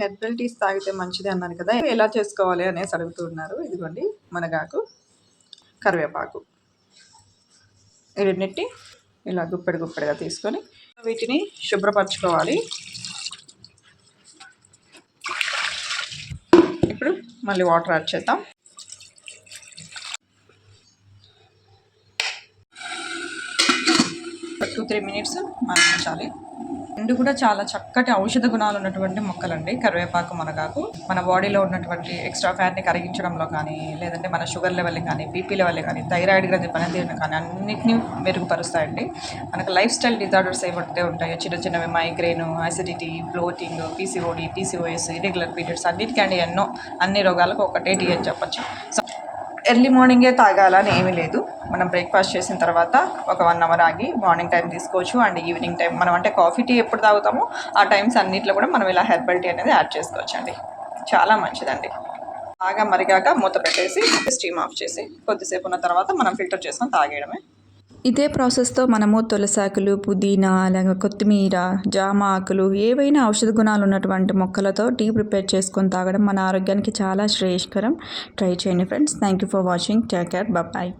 Herbal teas తాగితే మంచిది అన్నాను కదా. ఎలా చేసుకోవాలి అనేసి అడుగుతున్నారు. ఇదిగోండి మునగాకు కరివేపాకు. ఈ రెండింటి ఇలా గుప్పెడు గుప్పెడుగా తీసుకొని వీటిని శుభ్రపరచుకోవాలి. ఇప్పుడు మళ్ళీ వాటర్ యాడ్ చేద్దాం. టూ త్రీ మినిట్స్ మరణించాలి రెండు కూడా చాలా చక్కటి ఔషధ గుణాలు ఉన్నటువంటి మొక్కలండి. కరివేపాకు మనగాకు. మన బాడీలో ఉన్నటువంటి ఎక్స్ట్రా ఫ్యాట్ని కరిగించడంలో కానీ లేదంటే మన షుగర్ లెవెల్ని కానీ బీపీ లెవెల్ని కానీ థైరాయిడ్ గ్రంథి పనితీరుని కానీ అన్నిటినీ మెరుగుపరుస్తాయండి. మనకు లైఫ్ స్టైల్ డిజార్డర్స్ ఏవైతే ఉంటాయో చిన్న చిన్నవి migraine acidity bloating PCOD PCOS irregular periods అన్నిటికండి ఎన్నో అన్ని రోగాలకు ఒకటే టీ అని చెప్పొచ్చు. సో ఎర్లీ మార్నింగే తాగాలని ఏమీ లేదు. మనం బ్రేక్ఫాస్ట్ చేసిన తర్వాత ఒక వన్ అవర్ ఆగి మార్నింగ్ టైం తీసుకోవచ్చు అండ్ ఈవినింగ్ టైం మనం అంటే కాఫీ టీ ఎప్పుడు తాగుతామో ఆ టైమ్స్ అన్నిట్లో కూడా మనం ఇలా హెర్బల్ టీ అనేది యాడ్ చేసుకోవచ్చు అండి చాలా మంచిదండి. బాగా మరిగాక మూత పెట్టేసి స్టీమ్ ఆఫ్ చేసి కొద్దిసేపు ఉన్న తర్వాత మనం ఫిల్టర్ చేసుకొని తాగేయడమే. ఇదే ప్రాసెస్తో మనము తులసాకులు పుదీనా అలాగే కొత్తిమీర జామ ఆకులు ఏవైనా ఔషధ గుణాలు ఉన్నటువంటి మొక్కలతో టీ ప్రిపేర్ చేసుకొని తాగడం మన ఆరోగ్యానికి చాలా శ్రేయస్కరం. ట్రై చేయండి friends. Thank you for watching. Take care. Bye